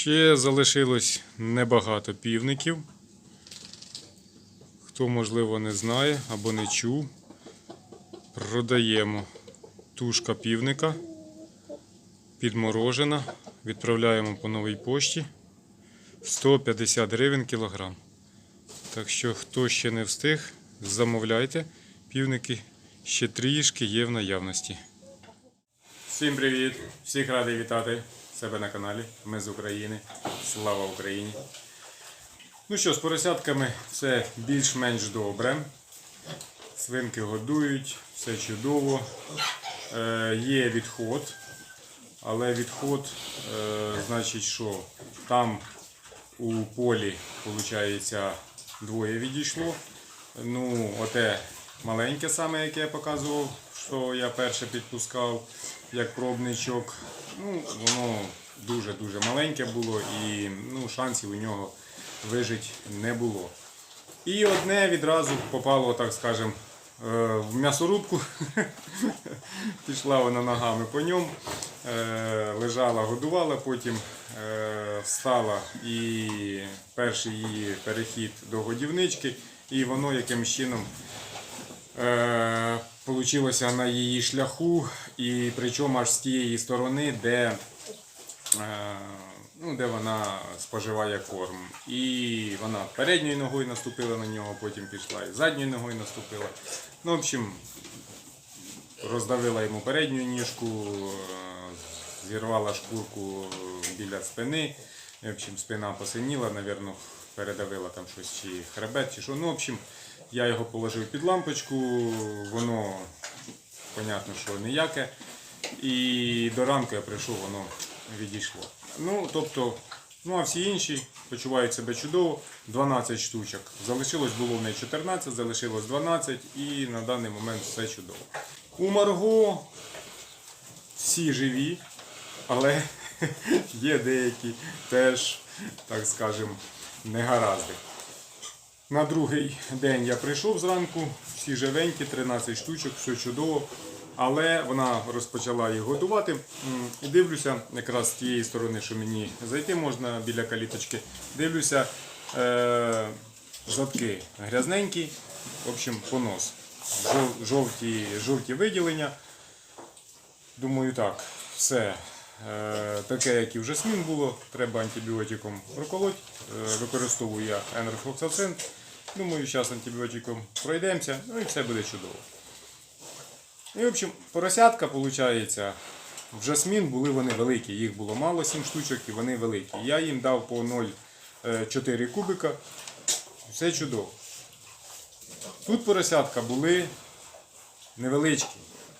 Ще залишилось небагато півників. Хто, можливо, не знає або не чув, продаємо тушка півника підморожена. Відправляємо по новій пошті 150 гривень кілограм. Так що, хто ще не встиг, замовляйте. Півники ще трішки є в наявності. Всім привіт! Всіх радий вітати себе на каналі. Ми з України. Слава Україні! Ну що, з поросятками все більш-менш добре. Свинки годують, все чудово. Е, є відход, але відход, е, значить, що там у полі, виходить, двоє відійшло. Ну, оте маленьке саме, яке я показував, що я перше підпускав як пробничок. Ну, воно дуже-дуже маленьке було і ну, шансів у нього вижити не було. І одне відразу попало, так скажем, е, в м'ясорубку. Пішла вона ногами по ньому, е, лежала, годувала, потім е, встала і перший її перехід до годівнички, і воно якимось чином получилося на її шляху, і причому аж з тієї сторони, де, е, ну, де вона споживає корм. І вона передньою ногою наступила на нього, потім пішла і задньою ногою наступила. Ну, в общем, роздавила йому передню ніжку, е, зірвала шкурку біля спини. В общем, спина посиніла, напевно, передавила там щось чи хребет, чи що. Ну, в общем, я його положив під лампочку, воно, понятно, що ніяке. І до ранку я прийшов, воно відійшло. Ну, тобто, ну а всі інші почувають себе чудово. 12 штучок. Залишилось було в неї 14, залишилось 12 і на даний момент все чудово. У Марго всі живі, але є деякі теж, так скажемо, негаразди. На другий день я прийшов зранку, всі живенькі, 13 штучок, все чудово. Але вона розпочала їх годувати. І дивлюся, якраз з тієї сторони, що мені зайти можна біля каліточки. Дивлюся, е- задки грязненькі, в общем, понос. Жов- Жовті, жовті виділення. Думаю, так, все. Е, таке, як і вже смін було, треба антибіотиком проколоть. Е, використовую я енерфлоксацин. Думаю, зараз антибіотиком пройдемося, ну і все буде чудово. І, в общем, поросятка, виходить, в жасмін були вони великі. Їх було мало, 7 штучок, і вони великі. Я їм дав по 0,4 кубика. Все чудово. Тут поросятка були невеличкі.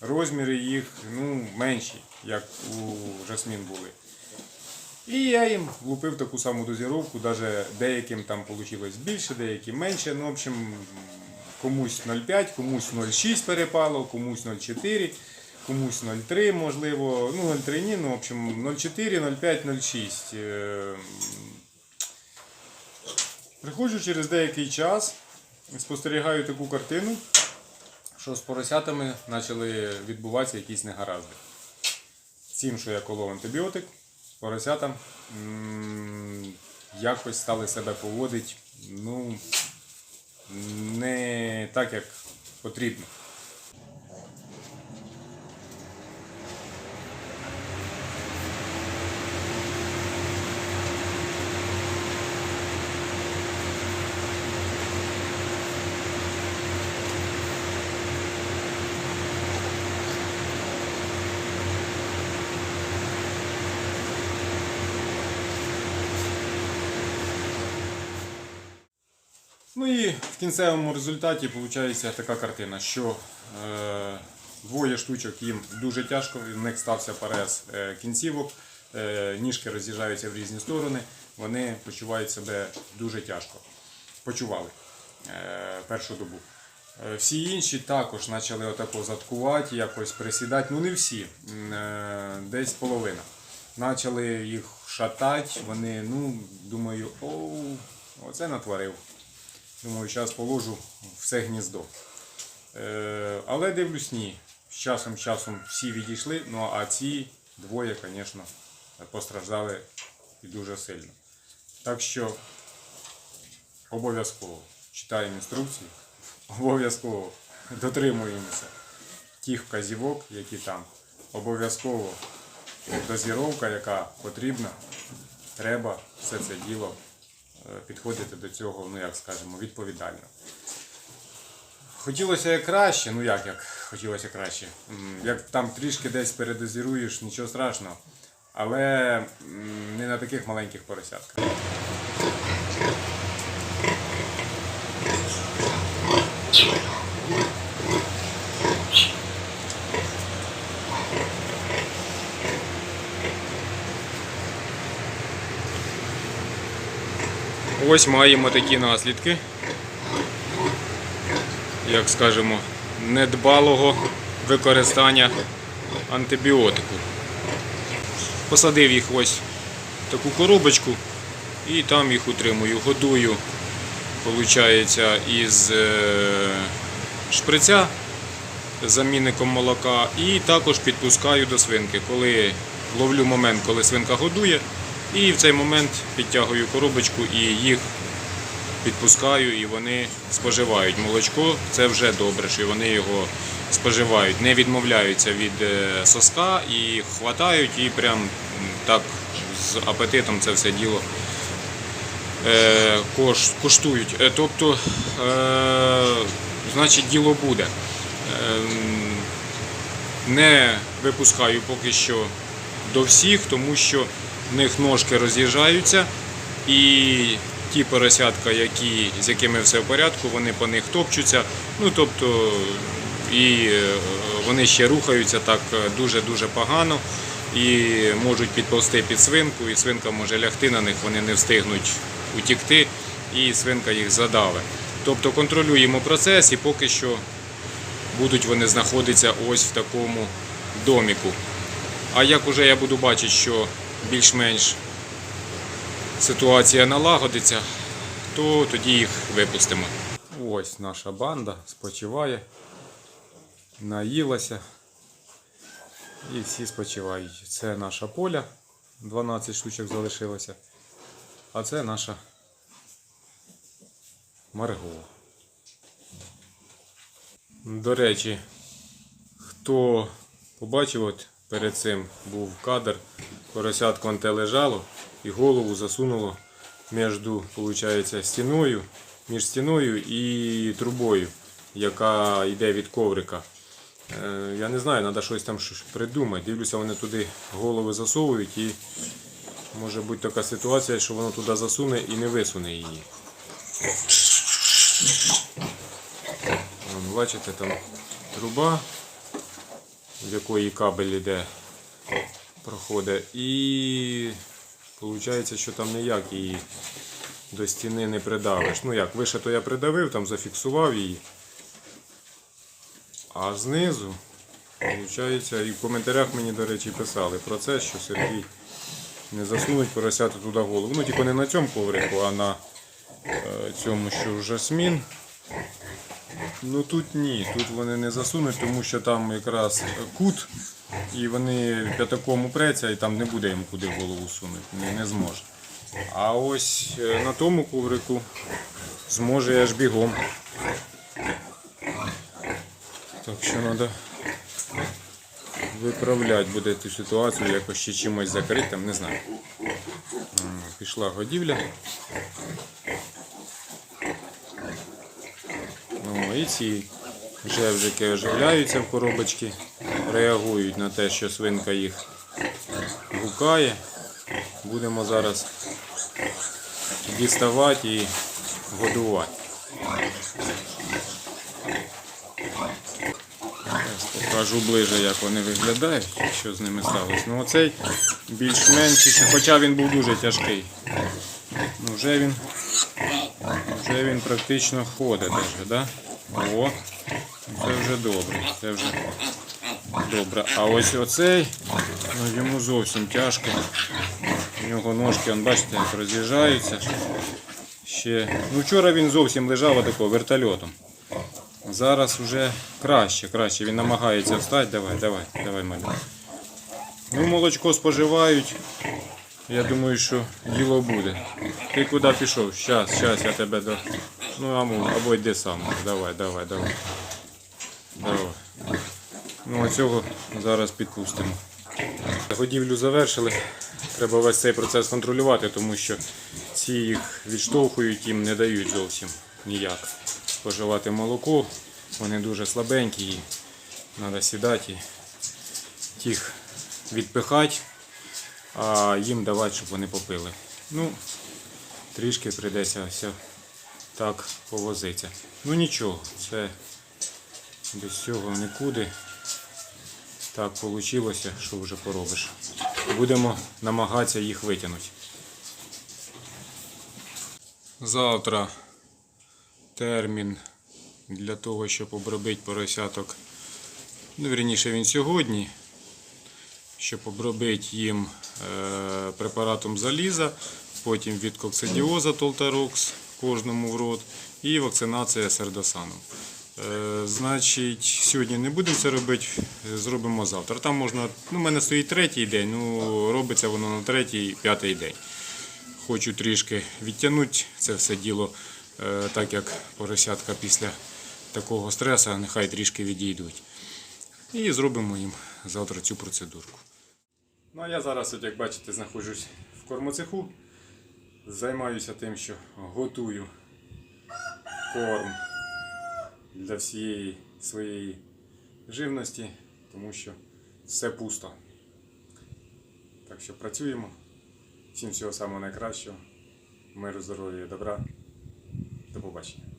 Розміри їх ну, менші, як у жасмін були. І я їм влупив таку саму дозіровку, навіть деяким там вийшло більше, деяким менше. Ну, в общем, комусь 0,5, комусь 0,6 перепало, комусь 0,4, комусь 0,3, можливо. Ну, 0,3 ні, ну, в общем, 0,4, 0,5, 0,6. Е, Приходжу через деякий час, спостерігаю таку картину, що з поросятами почали відбуватися якісь негаразди. Цим, що я колов антибіотик, поросята якось стали себе поводити ну, не так, як потрібно. Ну і в кінцевому результаті виходить така картина, що е, двоє штучок їм дуже тяжко, в них стався перез е, кінцівок, е, ніжки роз'їжджаються в різні сторони, вони почувають себе дуже тяжко. Почували е, першу добу. Е, Всі інші також почали отако заткувати, якось присідати. Ну не всі, е, десь половина. Почали їх шатати, вони, ну, думаю, оу, оце натворив. Думаю, зараз положу все гніздо. Е, але дивлюсь, ні. З часом, з часом всі відійшли, ну а ці двоє, звісно, постраждали і дуже сильно. Так що обов'язково читаємо інструкції, обов'язково дотримуємося тих вказівок, які там. Обов'язково дозіровка, яка потрібна, треба все це діло підходити до цього, ну як скажемо, відповідально. Хотілося як краще, ну як як хотілося краще. Як там трішки десь передозіруєш, нічого страшного. Але не на таких маленьких поросятках. Ось маємо такі наслідки. Як скажемо, недбалого використання антибіотику. Посадив їх ось в таку коробочку і там їх утримую. Годую, виходить, із е, шприця замінником молока і також підпускаю до свинки, коли ловлю момент, коли свинка годує, і в цей момент підтягую коробочку і їх підпускаю, і вони споживають молочко. Це вже добре, що вони його споживають, не відмовляються від е, соска і хватають, і прям так з апетитом це все діло е, кош, коштують. Е, Тобто, значить, діло буде. Ем, не випускаю поки що до всіх, тому що в них ножки роз'їжджаються і ті поросятка, які, з якими все в порядку, вони по них топчуться. Ну тобто і е, вони ще рухаються так е, дуже-дуже погано і можуть підповзти під свинку, і свинка може лягти на них, вони не встигнуть утікти, і свинка їх задаве. Тобто контролюємо процес і поки що будуть вони знаходитися ось в такому доміку. А як уже я буду бачити, що більш-менш ситуація налагодиться, то тоді їх випустимо. Ось наша банда спочиває, наїлася і всі спочивають. Це наша поля, 12 штучок залишилося, а це наша Марго. До речі, хто побачив, от перед цим був кадр, поросятко анте лежало і голову засунуло між виходить, стіною, між стіною і трубою, яка йде від коврика. Е, Я не знаю, треба щось там придумати. Дивлюся, вони туди голови засовують і може бути така ситуація, що воно туди засуне і не висуне її. Бачите, там труба, з якої кабель іде, проходить. І виходить, що там ніяк її до стіни не придавиш. Ну як, вище то я придавив, там зафіксував її. А знизу, виходить, і в коментарях мені, до речі, писали про це, що Сергій не засунуть поросяти туди голову. Ну, тільки не на цьому коврику, а на е, цьому, що жасмін. Ну тут ні, тут вони не засунуть, тому що там якраз кут, і вони п'ятаком упреться, і там не буде йому куди голову сунути, не, не зможе. А ось е, на тому коврику зможе аж бігом. Так що треба виправляти буде цю ситуацію, якось ще чимось закритим, не знаю. Пішла годівля. Ну, і ці жевжики оживляються в коробочки, реагують на те, що свинка їх гукає. Будемо зараз діставати і годувати. Покажу ближе, як вони виглядають, що з ними сталося. Ну оцей більш-менш, хоча він був дуже тяжкий. Ну, вже він вже він практично ходить даже, да? О, це вже добре. Це вже добре. А ось оцей, ну йому зовсім тяжко. У нього ножки, он, бачите, роз'їжджаються. Ще. Ну вчора він зовсім лежав отако вертольотом. Зараз вже краще, краще. Він намагається встати. Давай, давай, давай, малюк. Ну, молочко споживають. Я думаю, що діло буде. Ти куди пішов? Щас, щас, я тебе до. Ну, або, або йди сам. Давай, давай, давай. Давай. Ну, а цього зараз підпустимо. Годівлю завершили. Треба весь цей процес контролювати, тому що ці їх відштовхують, їм не дають зовсім ніяк споживати молоко. Вони дуже слабенькі і треба сідати і тих відпихати, а їм давати, щоб вони попили. Ну, трішки прийдеться ось так повозитися. Ну нічого, це без цього нікуди. Так вийшло, що вже поробиш. Будемо намагатися їх витягнути. Завтра термін для того, щоб обробити поросяток. Ну, вірніше він сьогодні, щоб обробити їм е, препаратом заліза, потім від коксидіоза Толтарокс кожному в рот і вакцинація сердосаном. Е, значить, сьогодні не будемо це робити, зробимо завтра. Там можна, ну, в мене стоїть третій день, ну робиться воно на третій, п'ятий день. Хочу трішки відтягнути це все діло, е, так як поросятка після такого стресу нехай трішки відійдуть. І зробимо їм завтра цю процедурку. Ну а я зараз, от як бачите, знаходжусь в кормоцеху. Займаюся тим, що готую корм для всієї своєї живності, тому що все пусто. Так що працюємо. Всім всього самого найкращого. Миру, здоров'я і добра. До побачення.